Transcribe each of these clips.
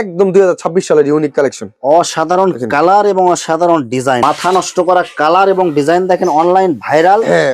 একদম দুই হাজার ছাব্বিশ সালের ইউনিক কালেকশন অসাধারণ কালার এবং অসাধারণ ডিজাইন মাথা নষ্ট করা কালার এবং ডিজাইন দেখেন অনলাইন ভাইরাল হ্যাঁ,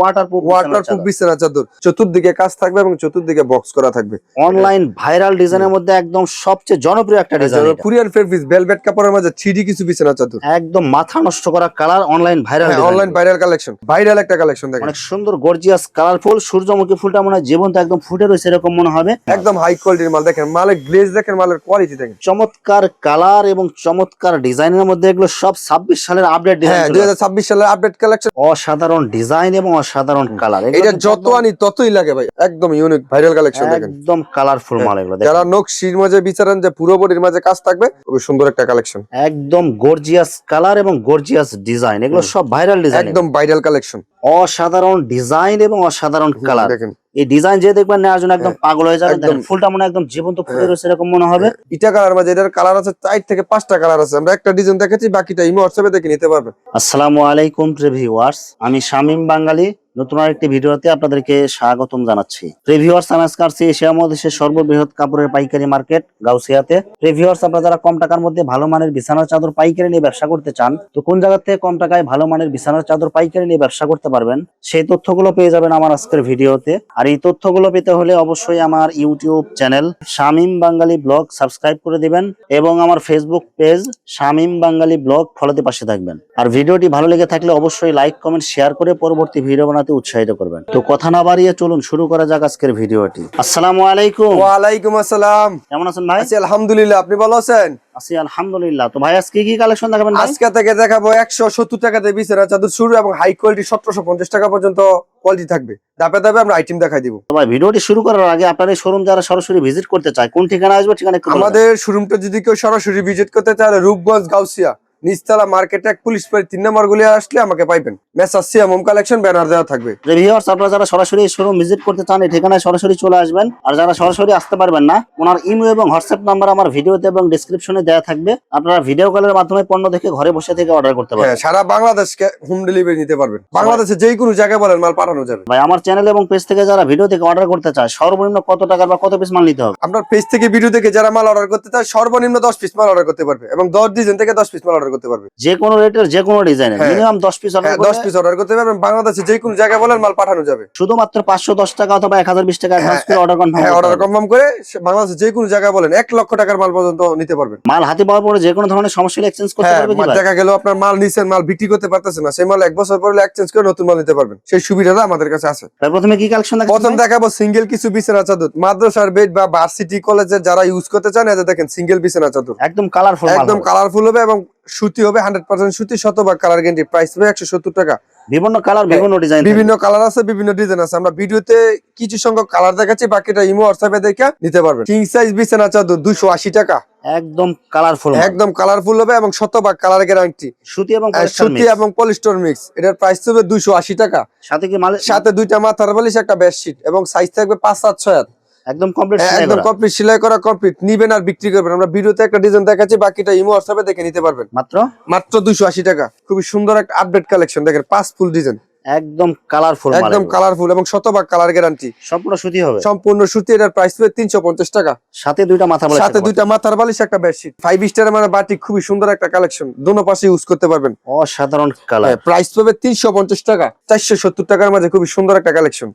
ওয়াটারপ্রুফ ওয়াটারপ্রুফ বিছানা চাদর। চতুর্দিকে কাজ থাকবে এবং চতুর্দিকে বক্স করা থাকবে। অনলাইন ভাইরাল ডিজাইনের মধ্যে একদম সবচেয়ে জনপ্রিয় একটা ডিজাইন কুরিয়ান ফেব্রিক্স ভেলভেট কাপড়ের মাঝে থ্রি কিছু বিছানা চাদর। একদম মাথা নষ্ট করা colour online viral online viral collection viral একটা কালেকশন দেখেন। অনেক সুন্দর গর্জিয়াস কালারফুল সূর্যমুখী ফুলটা মনে হয় জীবন্ত একদম ফুটে রয়েছে এরকম মনে হবে। একদম হাই কোয়ালিটির মাল দেখেন মালের গ্লেজ দেখেন মালের কোয়ালিটি দেখেন। চমৎকার কালার এবং চমৎকার ডিজাইনের মধ্যে এগুলো সব ছাব্বিশ সালের আপডেট হ্যাঁ দুই হাজার ছাব্বিশ সালের আপডেট কালেকশন অসাধারণ ডিজাইন এবং অসাধারণ কালার। এটা যত আনি ততই লাগে ভাই একদম ইউনিক ভাইরাল কালেকশন একদম কালারফুল মাল এগুলো। যারা নকশির মাঝে বিচারেন যে পুরো বডির মাঝে কাজ থাকবে খুবই সুন্দর একটা কালেকশন একদম গর্জিয়াস কালার এবং গর্জিয়াস ডিজাইন এগুলো সব ভাইরাল ডিজাইন একদম ভাইরাল কালেকশন অসাধারণ ডিজাইন এবং অসাধারণ কালার। দেখেন। এই ডিজাইন যে দেখবেন নেওয়ার জন্য একদম পাগল হয়ে যাবে হ্যাঁ। দেখেন ফুলটা মনে একদম জীবন্ত ফুল রয়েছে এরকম মনে হবে। এটা কালার মাঝে এটার কালার আছে চার থেকে পাঁচটা কালার আছে। আমরা একটা ডিজাইন দেখেছি বাকিটা ইমো হোয়াটসঅ্যাপে দেখে নিতে পারবেন। আসসালামু আলাইকুম প্রিভিউয়ার্স আমি শামিম বাঙালি নতুন আরেকটি ভিডিওতে আপনাদেরকে স্বাগতম জানাচ্ছি। প্রিভিউয়ার্স আমি এশিয়া মহাদেশের সর্ববৃহৎ কাপড়ের পাইকারি মার্কেট গাউসিয়াতে। প্রিভিউয়ার্স আপনারা যারা কম টাকার মধ্যে ভালো মানের বিছানার চাদর পাইকারি নিয়ে ব্যবসা করতে চান, তো কোন জায়গা থেকে কম টাকায় ভালো মানের বিছানার চাদর পাইকারি নিয়ে ব্যবসা করতে পারবেন, সেই তথ্যগুলো পেয়ে যাবেন আমার আজকের ভিডিওতে। আর এই তথ্যগুলো পেতে হলে অবশ্যই আমার YouTube channel Shamim Bangali vlog subscribe করে দিবেন এবং আমার Facebook page Shamim Bangali vlog ফলোতে পাশে থাকবেন। আর ভিডিওটি ভালো লেগে থাকলে অবশ্যই লাইক কমেন্ট শেয়ার করে পরবর্তী ভিডিও বানাতে উৎসাহিত করবেন। তো কথা না বাড়িয়ে চলুন শুরু করা যাক আজকের ভিডিওটি। আসসালামু আলাইকুম। ওয়ালাইকুম আসসালাম। কেমন আছেন ভাই? আছি আলহামদুলিল্লাহ আপনি ভালো আছেন? আছি আলহামদুলিল্লাহ। তো ভাই আজকে কি কালেকশন দেখাবেন আজকে থেকে দেখাবো একশো সত্তর টাকাতে বিছানা চাদর শুরু এবং হাই কোয়ালিটি সতেরোশো পঞ্চাশ টাকা পর্যন্ত কোয়ালিটি থাকবে। ধাপে ধাপে আমরা আইটেম দেখাই দিব। ভাই ভিডিওটি শুরু করার আগে আপনার শোরুম যারা সরাসরি ভিজিট করতে চায় কোন ঠিকানা আসবে ঠিকানা। আমাদের শোরুমটা যদি কেউ সরাসরি ভিজিট করতে চায় রূপগঞ্জ গাউসিয়া। নিচতলা মার্কেট এক পুলিশ বাড়ি তিন নম্বর গুলি আসলে আমাকে পাইবেন। Messrs Siam home collection banner দেওয়া থাকবে। যে ভিউয়ার্স আপনারা যারা সরাসরি শোরুম ভিজিট করতে চান এই ঠিকানায় সরাসরি চলে আসবেন। আর যারা সরাসরি আসতে পারবেন না ওনার ইমেল এবং হোয়াটসঅ্যাপ নাম্বার আমার ভিডিওতে এবং ডিসক্রিপশনে দেওয়া থাকবে। আপনারা ভিডিও কলের মাধ্যমে পণ্য দেখে ঘরে বসে থেকে অর্ডার করতে হ্যাঁ পারবেন সারা বাংলাদেশকে হোম ডেলিভারি নিতে পারবেন। বাংলাদেশে যে কোনো জায়গায় বলেন মাল পাঠানো যাবে। ভাই আমার চ্যানেল এবং পেজ থেকে যারা ভিডিও থেকে অর্ডার করতে চায় সর্বনিম্ন কত টাকার বা কত পিস মাল নিতে হবে? আপনার পেজ থেকে ভিডিও থেকে যারা মাল অর্ডার করতে চায় সর্বনিম্ন দশ পিস মাল অর্ডার করতে পারবে এবং দশ ডিজাইন থেকে দশ পিস মাল অর্ডার করতে পারবে। যে কোনো রেটের যে কোনো ডিজাইনের। মিনিমাম দশ পিস অর্ডার দশ পিস অর্ডার করতে পারবেন। বাংলাদেশে যে কোনো জায়গায় বলেন মাল পাঠানো যাবে। শুধুমাত্র পাঁচশো দশ টাকা অথবা এক হাজার বিশ টাকা অ্যাডভান্স করে অর্ডার হ্যাঁ অর্ডার কনফার্ম কনফার্ম করে বাংলাদেশে যে কোনো জায়গায় বলেন এক লক্ষ টাকার মাল পর্যন্ত নিতে পারবেন। মাল হাতে পাওয়ার পরে যে কোনো ধরনের সমস্যা হলে এক্সচেঞ্জ করতে হ্যাঁ পারবে কি দেখা গেল আপনার মাল নিছেন মাল বিক্রি করতে পারতেছেন না। সেই মাল এক বছর পরে এক্সচেঞ্জ করে নতুন মাল নিতে পারবেন। সেই সুবিধাটা আমাদের কাছে আছে। প্রথমে কি কালেকশন প্রথম দেখাবো সিঙ্গেল কিছু বিছানা চাদর। মাদ্রাসার বেড বা ভার্সিটি কলেজের যারা ইউজ করতে চান এদের দেখেন সিঙ্গেল বিছানা চাদর। একদম কালারফুল একদম কালারফুল হবে এবং সুতি হবে হান্ড্রেড পার্সেন্ট সুতি শতভাগ কালার গ্যারান্টি প্রাইস হবে একশো সত্তর টাকা। বিভিন্ন কালার বিভিন্ন ডিজাইন বিভিন্ন কালার আছে বিভিন্ন ডিজাইন আছে। আমরা ভিডিওতে কিছু সংখ্যক কালার দেখাচ্ছি বাকিটা ইমো হোয়াটসঅ্যাপে দেখে নিতে পারবেন। কিং সাইজ বিছানা চাদর দুশো আশি টাকা। একদম কালারফুল একদম কালারফুল হবে এবং শতভাগ কালার গ্যারান্টি সুতি এবং সুতি এবং পলিস্টার মিক্স এটার প্রাইস হবে দুইশো আশি টাকা। সাথে কি সাথে দুইটা মাথার বালিশ একটা বেডশিট এবং সাইজ থাকবে পাঁচ সাত ছয় হাত। একদম কমপ্লিট একদম কমপ্লিট সেলাই করা কমপ্লিট নিবেন আর বিক্রি করবেন। আমরা ভিডিওতে একটা ডিজাইন দেখাচ্ছি বাকিটা ইমো হোয়াটসঅ্যাপে দেখে নিতে পারবেন। মাত্র? মাত্র দুইশো আশি টাকা। খুবই সুন্দর একটা আপডেট কালেকশন দেখেন পাঁচ ফুল ডিজাইন একদম কালারফুল একদম কালারফুল এবং শতভাগ কালার গ্যারান্টি সম্পূর্ণ সুতি হবে। সম্পূর্ণ সুতি এটার প্রাইস হবে তিনশো পঞ্চাশ টাকা। সাথে দুইটা মাথা বালিশ সাথে দুইটা মাথার বালিশ একটা বেডশিট ফাইভ স্টার মানে বাটি খুবই সুন্দর একটা কালেকশন দোনো পাশে ইউজ করতে পারবেন। অসাধারণ কালার প্রাইস তিনশো পঞ্চাশ টাকা। চারশো সত্তর টাকার মাঝে খুবই সুন্দর একটা কালেকশন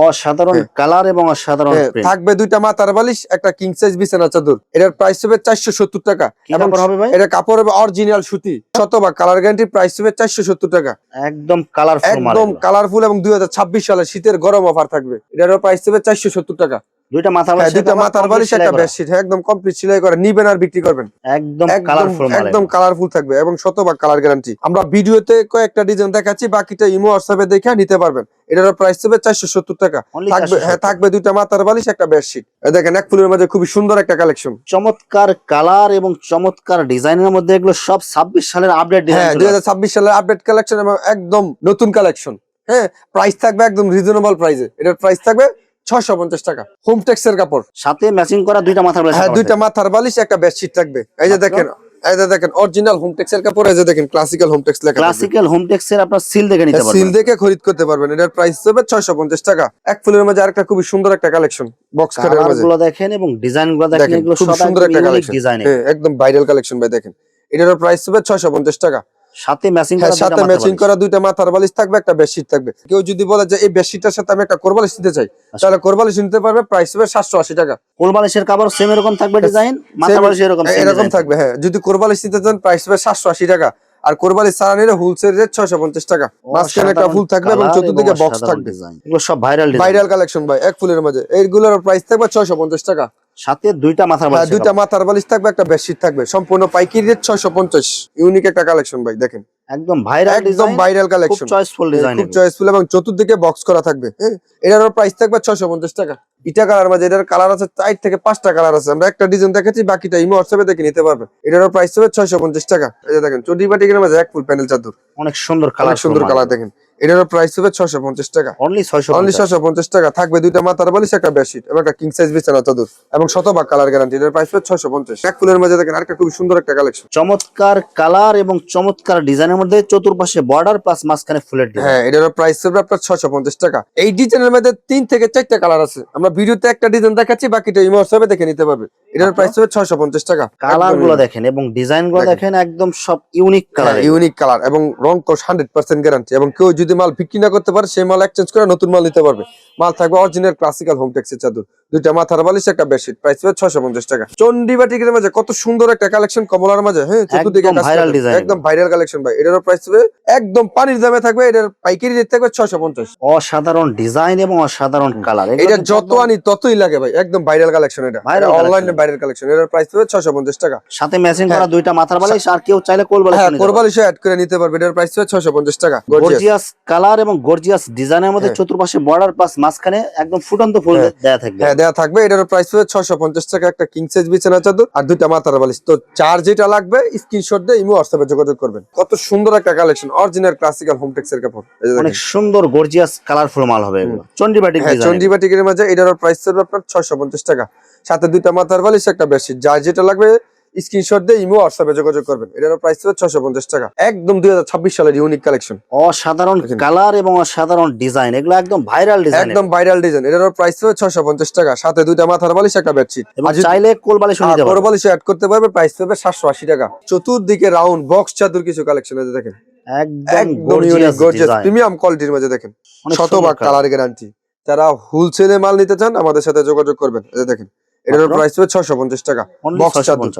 অসাধারণ হ্যাঁ। কালার এবং অসাধারণ থাকবে দুইটা মাথার বালিশ একটা কিং সাইজ বিছানা চাদর। এটার প্রাইস হবে চারশো সত্তর টাকা। এবং এটা কাপড় হবে অরিজিনাল সুতি। শতভাগ কালার গ্যারান্টি প্রাইস হবে চারশো সত্তর টাকা। একদম কালার একদম কালারফুল এবং দুই হাজার ছাব্বিশ সালে শীতের গরম অফার থাকবে। এটারও প্রাইস হবে চারশো সত্তর টাকা। দুইটা মাথা বালিশ দুইটা মাথার বালিশ একটা বেডশিট একদম কমপ্লিট সেলাই করে নিবেন আর বিক্রি করবেন। একদম একদম কালারফুল একদম কালারফুল থাকবে এবং শতভাগ কালার গ্যারান্টি আমরা ভিডিওতে কয়েকটা ডিজাইন দেখাচ্ছি বাকিটা ইমো হোয়াটসঅ্যাপে দেখে নিতে পারবেন। এটার প্রাইস হবে চারশো সত্তর টাকা। থাকবে 470 হ্যাঁ থাকবে দুইটা মাথার বালিশ একটা বেডশিট দেখেন এক ফুলের মাঝে খুবই সুন্দর একটা কালেকশন চমৎকার কালার এবং চমৎকার ডিজাইনের মধ্যে এগুলো সব ছাব্বিশ সালের আপডেট হ্যাঁ দুই হাজার ছাব্বিশ সালের আপডেট কালেকশন এবং একদম নতুন কালেকশন হ্যাঁ প্রাইস থাকবে একদম রিজনেবল প্রাইসে এটার প্রাইস থাকবে ছয়শো পঞ্চাশ টাকা। হোম টেক্সের কাপড়। সাথে ম্যাচিং করা দুইটা মাথা বালিশ হ্যাঁ দুইটা মাথার বালিশ একটা বেডশিট থাকবে। এই যে দেখেন এই যে দেখেন অরিজিনাল হোমটেক্স এর কাপড় এই যে দেখেন ক্লাসিক্যাল হোমটেক্স লেখা ক্লাসিক্যাল হোমটেক্স এর আপনার সিল দেখে নিতে হ্যাঁ, সিল দেখে খরিদ করতে পারবেন। এটার প্রাইস হবে ছয়শো পঞ্চাশ টাকা। এক ফুলের মাঝে আরেকটা সুন্দর একটা কালেকশন বক্স খাটের মাঝে। গুলো দেখেন এবং ডিজাইনগুলো দেখেন এগুলো সব সুন্দর একটা কালেকশন ডিজাইন একদম ভাইরাল কালেকশন ভাই দেখেন। এটার প্রাইস হবে ছয়শো পঞ্চাশ টাকা। সাথে ম্যাচিং হ্যাঁ করা সাথে ম্যাচিং করা দুইটা মাথার বালিশ থাকবে একটা বেডশিট থাকবে। কেউ যদি বলে যে এই বেডশিটটার সাথে আমি একটা কোরবালিশ নিতে চাই আচ্ছা। তাহলে কোরবালিশ নিতে পারবে প্রাইস হবে সাতশো আশি টাকা। কোল বালিশের সেম এরকম থাকবে ডিজাইন মাথা বালিশ এরকম এরকম থাকবে হ্যাঁ। যদি কোরবালিশ নিতে চান প্রাইস হবে সাতশো আশি টাকা। আর কোরবালিশ ছাড়া নিলে হোলসেল রেট ছয়শো পঞ্চাশ টাকা। মাঝখানে একটা ফুল থাকবে এবং চতুর্দিকে বক্স থাকবে। এগুলো সব ভাইরাল ভাইরাল কালেকশন ভাই এক ফুলের মাঝে। এইগুলোর প্রাইস থাকবে ছয়শো পঞ্চাশ টাকা। সাথে দুইটা মাথার হ্যাঁ বালিশ দুইটা মাথার বালিশ থাকবে একটা বেডশিট থাকবে। সম্পূর্ণ পাইকারি রেট ছয়শো পঞ্চাশ। ইউনিক একটা কালেকশন ভাই দেখেন। একদম ভাইরাল একদম ভাইরাল খুব চয়েসফুল ডিজাইন খুব চয়েসফুল এবং চতুর্দিকে বক্স করা থাকবে। হ্যাঁ এটারও প্রাইস থাকবে ছয়শো পঞ্চাশ টাকা। ইটা কালার মাঝে এটার কালার আছে চার থেকে পাঁচটা কালার আছে। আমরা একটা ডিজাইন দেখাচ্ছি বাকিটা ইমো হোয়াটসঅ্যাপে দেখে নিতে পারবে। এটারও প্রাইস হবে ছয়শো পঞ্চাশ টাকা। এই যে দেখেন চটি বাটিকের মাঝে এক ফুল প্যানেল চাদর। অনেক সুন্দর কালার সুন্দর কালার দেখেন। এটারও প্রাইস হবে ছয়শো পঞ্চাশ টাকা। অনলি 650 অনলি ছয়শো পঞ্চাশ টাকা। থাকবে দুইটা মাথার বালিশ একটা বেডশিট এবং একটা কিং সাইজ বিছানা চাদর এবং শতভাগ কালার গ্যারান্টি এটার প্রাইস হবে ছয়শো পঞ্চাশ। এক ফুলের মাঝে দেখেন আরেকটা খুব সুন্দর একটা কালেকশন চমৎকার কালার এবং চমৎকার ডিজাইনের মধ্যে চতুর্পাশে বর্ডার প্লাস মাঝখানে ফুলের হ্যাঁ এটার প্রাইস হবে আপনার ছয়শো পঞ্চাশ টাকা। এই ডিজাইনের মধ্যে তিন থেকে চারটা কালার আছে। আমরা ভিডিওতে একটা ডিজাইন দেখাচ্ছি বাকিটা ইমো হোয়াটসঅ্যাপে দেখে নিতে পারবে। এটার প্রাইস হবে ছয়শো পঞ্চাশ টাকা। কালারগুলো দেখেন এবং ডিজাইনগুলো দেখেন। একদম সব ইউনিক কালার ইউনিক কালার এবং রং কোষ হান্ড্রেড পার্সেন্ট গ্যারান্টি এবং কেউ যদি মাল বিক্রি না করতে পারে সেই মাল এক্সচেঞ্জ করে নতুন মাল নিতে পারবে। মাল থাকবে অরিজিনাল ক্লাসিক্যাল হোম টেক্সের চাদর। দুইটা মাথার বালিশ একটা বেডশিট প্রাইস হবে ছয়শো পঞ্চাশ টাকা। চন্ডিবাটিকের মাঝে কত সুন্দর একটা কালেকশন কমলার মাঝে হ্যাঁ চতুর্দিকে একদম ভাইরাল কালেকশন ভাই। এটারও প্রাইস হবে একদম পানির দামে থাকবে এটার পাইকারি রেট থাকবে ছয়শো পঞ্চাশ। অসাধারণ ডিজাইন এবং অসাধারণ কালার এটা যত আনি ততই লাগে ভাই। একদম ভাইরাল কালেকশন এটা। অনলাইনে ভাইরাল কালেকশন এটার প্রাইস হবে ছয়শো পঞ্চাশ টাকা। সাথে ম্যাচিং করা। দুইটা মাথার বালিশ আর কেউ চাইলে কোল বালিশ হ্যাঁ কোরবালিশও অ্যাড করে নিতে পারবে। এটার প্রাইস হবে ছয়শো পঞ্চাশ টাকা। গর্জিয়াস কালার এবং গর্জিয়াস ডিজাইনের মধ্যে হ্যাঁ। চতুর্পাশে বর্ডার প্লাস মাঝখানে একদম ফুটন্ত ফুল হ্যাঁ। দেয়া থাকবে। হ্যাঁ দেওয়া থাকবে। এটার প্রাইস হবে ছয়শো পঞ্চাশ টাকা। একটা কিং সাইজ বিছানা চাদর আর দুইটা মাথার বালিশ। তো চার যেটা লাগবে স্ক্রিনশট দিয়ে ইমো হোয়াটসঅ্যাপে যোগাযোগ করবেন। কত সুন্দর একটা কালেকশন অরিজিনাল ক্লাসিক্যাল হোম টেক্সের কাপড়। যে অনেক সুন্দর গর্জিয়াস কালারফুল মাল হবে এগুলো। চন্ডিবাটিক হ্যাঁ চন্ডিবাটিকের মাঝে এটার প্রাইস হবে আপনার ছয়শো পঞ্চাশ টাকা। সাথে দুইটা মাথার বালিশ একটা বেডশিট যার যেটা লাগবে স্ক্রিনশট দিয়ে ইমো হোয়াটসঅ্যাপে যোগাযোগ করবেন। এটার প্রাইস হবে ছয়শো পঞ্চাশ টাকা। একদম দুই হাজার ছাব্বিশ সালের ইউনিক কালেকশন অসাধারণ। কালার এবং অসাধারণ ডিজাইন এগুলো একদম ভাইরাল ডিজাইন একদম ভাইরাল ডিজাইন এটার প্রাইস হবে ছয়শো পঞ্চাশ টাকা। সাথে দুইটা মাথার বালিশ একটা বেডশিট চাইলে কোল বালিশ নিতে পারবে কোরবালিশ অ্যাড করতে পারবে। প্রাইস হবে সাতশো আশি টাকা। চতুর্দিকে রাউন্ড বক্স চাদর কিছু কালেকশন আছে দেখেন। একদম গর্জিয়াস প্রিমিয়াম কোয়ালিটির মধ্যে দেখেন। শতভাগ কালার গ্যারান্টি যারা হোলসেলে মাল নিতে চান আমাদের সাথে যোগাযোগ করবেন। দেখেন। এটার? প্রাইস হবে ছয়শো পঞ্চাশ টাকা। বক্স চাদর।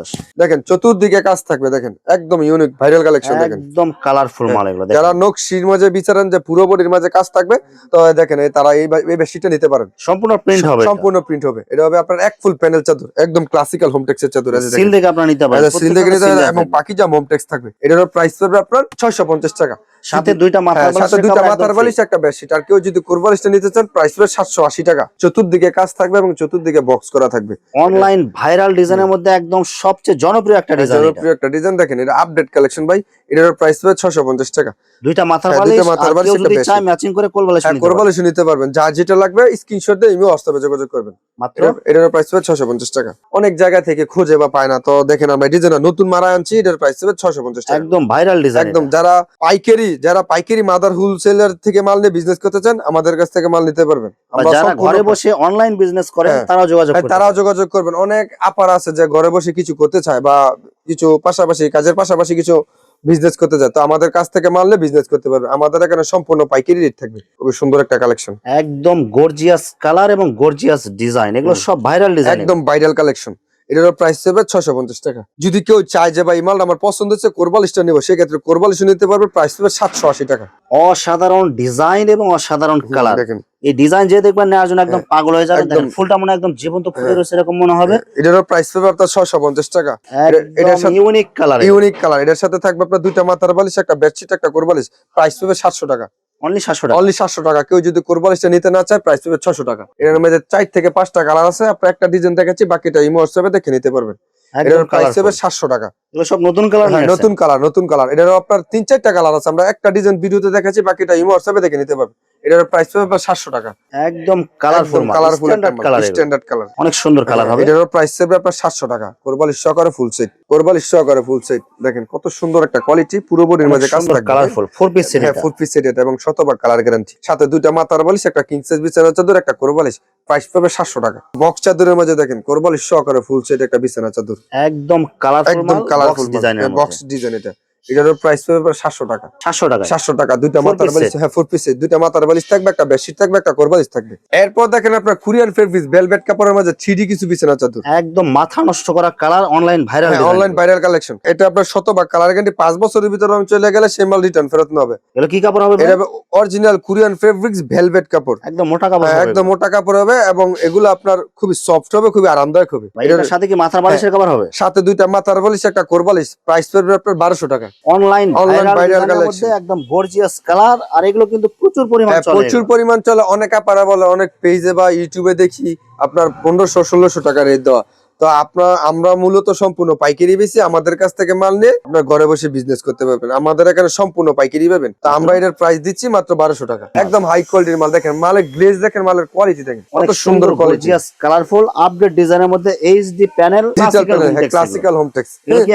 দেখেন চতুর্দিকে কাজ থাকবে দেখেন একদম ইউনিক ভাইরাল কালেকশন দেখেন। একদম কালারফুল মাল এগুলো দেখেন। যারা নকশির মাঝে বিচারেন যে পুরো বডির মাঝে কাজ থাকবে তো দেখেন তারা এই নিতে পারেন। সম্পূর্ণ প্রিন্ট হবে সম্পূর্ণ প্রিন্ট হবে। এটা হবে আপনার এক ফুল প্যানেল চাদর একদম ক্লাসিক্যাল হোম টেক্সের চাদর সিল দেখে আপনারা নিতে পারেন। সিল দেখে নিতে seal এবং মোম টেক্স থাকবে এটার প্রাইস পড়বে আপনার ছয়শো পঞ্চাশ টাকা। সাথে দুইটা মাথার হ্যাঁ, বালিশ সাথে দুইটা মাথার বালিশ একটা বেডশিট আর কেউ যদি কোরবালিশটা নিতে চান প্রাইস পড়বে সাতশো আশি টাকা। চতুর্দিকে কাজ থাকবে এবং চতুর্দিকে বক্স করা থাকবে। অনলাইন ভাইরাল ডিজাইনের মধ্যে একদম সবচেয়ে জনপ্রিয় একটা ডিজাইন জনপ্রিয় একটা ডিজাইন দেখেন এটা আপডেট কালেকশন ভাই এটার প্রাইস ছয়শো পঞ্চাশ টাকা। দুইটা মাথার হ্যাঁ, বালিশ দুইটা মাথার বালিশ, যদি। চায় ম্যাচিং করে কোল বালিশ হ্যাঁ নিতে পারবে। কোরবালিশ নিতে পারবেন। যার যেটা লাগবে স্ক্রিনশট দিয়ে ইমেও হোয়াটসঅ্যাপে যোগাযোগ করবেন। মাত্র? এটার- প্রাইস হবে ছশো পঞ্চাশ টাকা। অনেক জায়গা থেকে খুঁজে বা পায় না। তো দেখেন আমরা ডিজাইন নতুন মারা আনছি এটার প্রাইস হবে ছশো পঞ্চাশ টাকা। একদম ভাইরাল ডিজাইন একদম যারা পাইকারি যারা পাইকারি মাদার হোলসেলার থেকে মাল নিয়ে বিজনেস করতে চান আমাদের কাছ থেকে মাল নিতে পারবেন। আমরা ঘরে বসে অনলাইন বিজনেস করে হ্যাঁ। তারাও যোগাযোগ করতে তারাও। যোগাযোগ করবেন। অনেক আপার আছে যে ঘরে বসে কিছু করতে চায় বা কিছু পাশাপাশি কাজের পাশাপাশি কিছু বিজনেস করতে চায়। তো আমাদের কাছ থেকে মারলে বিজনেস করতে পারবে। আমাদের এখানে সম্পূর্ণ পাইকারি রেট থাকবে। খুব সুন্দর একটা কালেকশন একদম গর্জিয়াস কালার এবং গর্জিয়াস ডিজাইন এগুলো সব ভাইরাল ডিজাইন একদম ভাইরাল কালেকশন এটার প্রাইস হবে ছশো পঞ্চাশ টাকা। যদি কেউ চায় যে ভাই এই মালটা আমার পছন্দ হচ্ছে কোরবালিশটা নেব সেক্ষেত্রে কোরবালিশ নিতে পারবে প্রাইস হবে সাতশো আশি টাকা। অসাধারণ ডিজাইন এবং অসাধারণ কালার দেখেন। এই ডিজাইন যে দেখবেন নেওয়ার জন্য একদম পাগল হয়ে যাবে। দেখেন ফুলটা মনে একদম জীবন্ত ফুটে হ্যাঁ। রয়েছে এরকম মনে হবে। এটারও প্রাইস পাবে আপনার ছশো পঞ্চাশ টাকা। এটার সাথে- ইউনিক কালার ইউনিক কালার এটার সাথে থাকবে আপনার দুইটা মাথার বালিশ একটা বেডশিট একটা কোরবালিশ প্রাইস পাবে সাতশো টাকা। অনলি সাতশো টাকা। অনলি সাতশো টাকা। কেউ যদি কোরবালিশটা নিতে না চায় প্রাইস টাকা। এর মধ্যে চার থেকে পাঁচটা কালার আছে। আপনার একটা ডিজাইন দেখাচ্ছি বাকিটা ইমো দেখে নিতে পারবেন। এটার প্রাইস হবে সাতশো টাকা। এগুলো সব নতুন কালার হ্যাঁ, নতুন কালার নতুন কালার এটারও আপনার তিন চারটা কালার আছে। আমরা একটা ডিজাইন ভিডিওতে দেখেছি বাকিটা ইমো হিসেবে দেখে নিতে পারবেন। এটার প্রাইস পাবে সাতশো টাকা। একদম colourful colourful standard colour standard colour অনেক সুন্দর কালার হবে। এটারও প্রাইস পাবে আপনার সাতশো টাকা। কোরবালিশ সহকারে ফুল সেট কোরবালিশ সহকারে ফুল সেট দেখেন কত সুন্দর একটা কোয়ালিটি পুরো বডির মাঝে কাজ থাকবে। কালারফুল ফোর পিস সেট হ্যাঁ ফুল পিস সেট এটা এবং শতভাগ কালার গ্যারান্টি সাথে দুইটা মাথার বালিশ একটা কিং সাইজ বিছানা চাদর একটা কোরবালিশ প্রাইস পাবে সাতশো টাকা। বক্স চাদরের মাঝে দেখেন কোরবালিশ সহকারে ফুল সেট একটা বিছানা চাদর। একদম কালারফুল একদম কালারফুল ডিজাইনের বক্স ডিজাইন এটা। এটারও প্রাইস পাবে সাতশো টাকা। 700 টাকা সাতশো টাকা দুইটা মাথার বালিশ হ্যাঁ ফোর পিস দুইটা মাথার বালিশ থাকবে একটা বেডশিট থাকবে একটা কোরবালিশ থাকবে। এরপর দেখেন আপনার কোরিয়ান ফেব্রিক্স ভেলভেট কাপড়ের মাঝে থ্রি কিছু বিছানা চাদর। একদম মাথা নষ্ট করা colour online viral online viral collection এটা আপনার শতভাগ কালার গ্যারান্টি পাঁচ বছরের ভিতরে রং চলে গেলে সে মাল রিটার্ন ফেরত হবে। এগুলো কি কাপড় হবে এটা অরিজিনাল কোরিয়ান ফেব্রিক্স ভেলভেট কাপড়। একদম মোটা কাপড় হ্যাঁ, একদম মোটা কাপড় হবে এবং এগুলো আপনার খুবই সফট হবে খুবই আরামদায়ক হবে। এটার সাথে কি মাথার বালিশের হ্যাঁ। কাপড় হবে? সাথে দুইটা মাথার বালিশ একটা কোরবালিশ প্রাইস পড়বে আপনার বারোশো টাকা। Online online viral collection। একদম গর্জিয়াস কালার আর এগুলো কিন্তু প্রচুর পরিমাণ হ্যাঁ, চলে। প্রচুর পরিমাণ চলে। অনেক আপারা বলে অনেক পেজে বা ইউটিউবে দেখি আপনার পনেরোশো ষোলোশো টাকা রেট দেওয়া। তো আপনার আমরা মূলত সম্পূর্ণ পাইকারি বেশি আমাদের কাছ থেকে মাল নিয়ে আপনার ঘরে বসে বিজনেস করতে পারবেন। আমাদের এখানে সম্পূর্ণ পাইকারি পাবেন। তো আমরা এটার প্রাইস দিচ্ছি মাত্র বারোশো টাকা। একদম হাই কোয়ালিটির মাল। দেখেন মালের গ্লেজ দেখেন মালের কোয়ালিটি দেখেন। কত সুন্দর কোয়ালিটি কালারফুল আপডেট ডিজাইনের মধ্যে HD panel classical home tex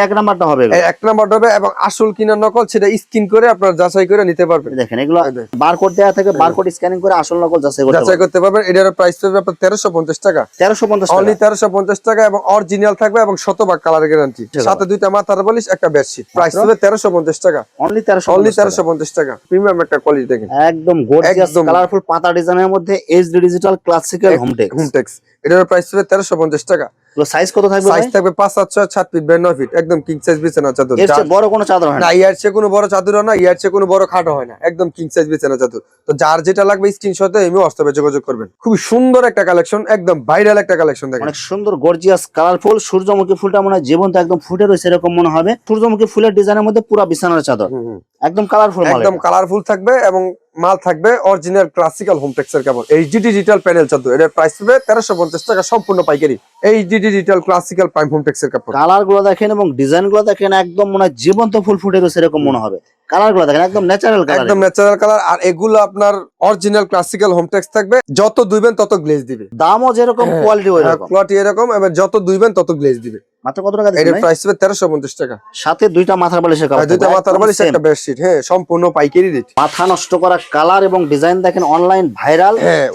এক নাম্বারটা হবে এক নাম্বার হবে এবং আসল কিনা নকল সেটা স্কিন করে আপনার যাচাই করে নিতে পারবেন। দেখেন এগুলো। বারকোড দেওয়া থাকে বারকোড স্ক্যানিং করে আসল নকল যাচাই করতে যাচাই করতে পারবেন। এটার প্রাইস পাবে আপনার তেরোশো পঞ্চাশ টাকা। তেরোশো পঞ্চাশ অনলি তেরোশো পঞ্চাশ টাকা এবং অরিজিনাল থাকবে এবং শতভাগ কালার গ্যারান্টি সাথে দুইটা মাথার বলিস একটা বেডশিট প্রাইস হবে তেরোশো পঞ্চাশ টাকা। অনলি তেরোশো অনলি তেরোশো পঞ্চাশ টাকা। প্রিমিয়াম একটা কোয়ালিটি দেখেন। একদম গর্জিয়াস কালারফুল পাতা ডিজাইনের মধ্যে HD digital classical hometex hometex home tex এটার প্রাইস হবে তেরোশো পঞ্চাশ টাকা। সাইজ কত থাকবে সাইজ থাকবে পাঁচ সাত ছয় সাত ফিট বাই নয় ফিট একদম কিং সাইজ বিছানা চাদর। এর চেয়ে বড় কোনো চাদর হয় না। ইয়ার চেয়ে কোনো বড় চাদর না ইয়ার চেয়ে কোনো বড় খাটো হয় না। একদম কিং সাইজ বিছানা চাদর। তো যার যেটা লাগবে স্ক্রিনশটে এমনি হোয়াটসঅ্যাপে যোগাযোগ করবেন। খুবই সুন্দর একটা কালেকশন একদম ভাইরাল একটা কালেকশন দেখেন। অনেক সুন্দর গর্জিয়াস কালারফুল সূর্যমুখী ফুলটা মনে হয় জীবন্ত একদম ফুটে রয়েছে এরকম মনে হবে। সূর্যমুখী ফুলের ডিজাইনের মধ্যে পুরো বিছানার চাদর। একদম কালারফুল একদম কালারফুল থাকবে এবং মাল থাকবে অরিজিনাল ক্লাসিক্যাল হোম টেক্সের কাপড়। এইচডি ডিজিটাল প্যানেল চাদর এর প্রাইস হবে তেরোশো পঞ্চাশ টাকা সম্পূর্ণ পাইকারি। HD digital classical prime home টেক্সের কাপড়। কালারগুলো দেখেন এবং ডিজাইনগুলো দেখেন একদম মনে হয় জীবন্ত ফুল ফুটে রয়েছে এরকম মনে হবে। কালারগুলো দেখেন একদম ন্যাচারাল কালার একদম ন্যাচারাল কালার আর এগুলো আপনার অরিজিনাল ক্লাসিক্যাল হোম টেক্স থাকবে। যত দুইবেন তত গ্লেজ দিবে। দামও যেরকম হ্যাঁ, কোয়ালিটি ওই রকম কোয়ালিটি এরকম এবং যত দুইবেন তত গ্লেজ দিবে। মাত্র কত টাকা দিচ্ছেন প্রাইস হবে তেরোশো পঞ্চাশ টাকা। সাথে দুইটা মাথার বালিশের কাপড় দুইটা মাথার বালিশ একটা বেডশিট হ্যাঁ সম্পূর্ণ পাইকারি রেট মাথা নষ্ট করা কালার এবং ডিজাইন দেখেন অনলাইন ভাইরাল হ্যাঁ,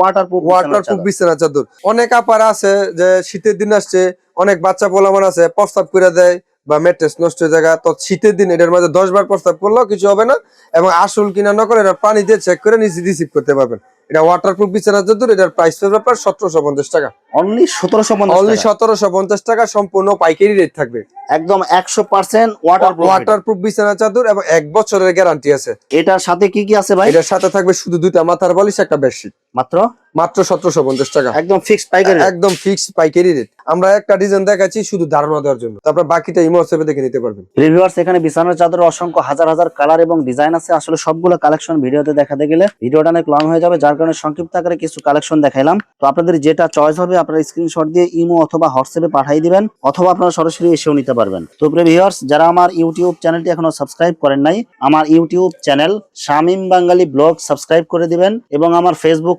ওয়াটারপ্রুফ ওয়াটারপ্রুফ বিছানা চাদর। অনেক আপার আছে যে শীতের দিন আসছে অনেক বাচ্চা পোলামান আছে প্রস্তাব করে দেয় বা ম্যাট্রেস নষ্ট হয়ে যায় তো শীতের দিন এটার মাঝে দশ বার প্রস্তাব করলেও কিছু হবে না এবং আসল কিনা না করে এটা পানি দিয়ে চেক করে নিজে রিসিভ করতে পারবেন। এটা ওয়াটারপ্রুফ বিছানা চাদর এটার প্রাইস পড়বে আপনার সতেরোশো পঞ্চাশ টাকা। অনলি সতেরোশো অনলি সতেরোশো পঞ্চাশ টাকা সম্পূর্ণ পাইকারি রেট থাকবে। একদম একশো পার্সেন্ট ওয়াটারপ্রুফ ওয়াটারপ্রুফ বিছানা চাদর এবং এক বছরের গ্যারান্টি আছে। এটার সাথে কি কি আছে ভাই? এটার সাথে থাকবে শুধু দুইটা মাথার বালিশ একটা বেডশিট মাত্র? মাত্র সতেরোশো পঞ্চাশ টাকা। একদম ফিক্সড পাইকারি একদম ফিক্সড পাইকারি রেট আমরা একটা ডিজাইন দেখাচ্ছি শুধু ধারণা দেওয়ার জন্য। তারপর বাকিটা ইমো হিসেবে দেখে নিতে পারবেন। রিভিউয়ার্স এখানে বিছানার চাদর অসংখ্য হাজার হাজার কালার এবং ডিজাইন আছে। আসলে সবগুলো কালেকশন ভিডিওতে দেখাতে গেলে ভিডিওটা অনেক লং হয়ে যাবে যার কারণে সংক্ষিপ্ত আকারে কিছু কালেকশন দেখাইলাম। তো আপনাদের যেটা চয়েস হবে আপনারা স্ক্রিনশট দিয়ে ইমো অথবা হোয়াটসঅ্যাপে পাঠিয়ে দিবেন অথবা আপনারা সরাসরি এসেও নিতে পারবেন। তো ভিউয়ার্স যারা আমার ইউটিউব চ্যানেলটি এখনও সাবস্ক্রাইব করেন নাই আমার YouTube channel Shamim Bangali blog subscribe করে দিবেন এবং আমার Facebook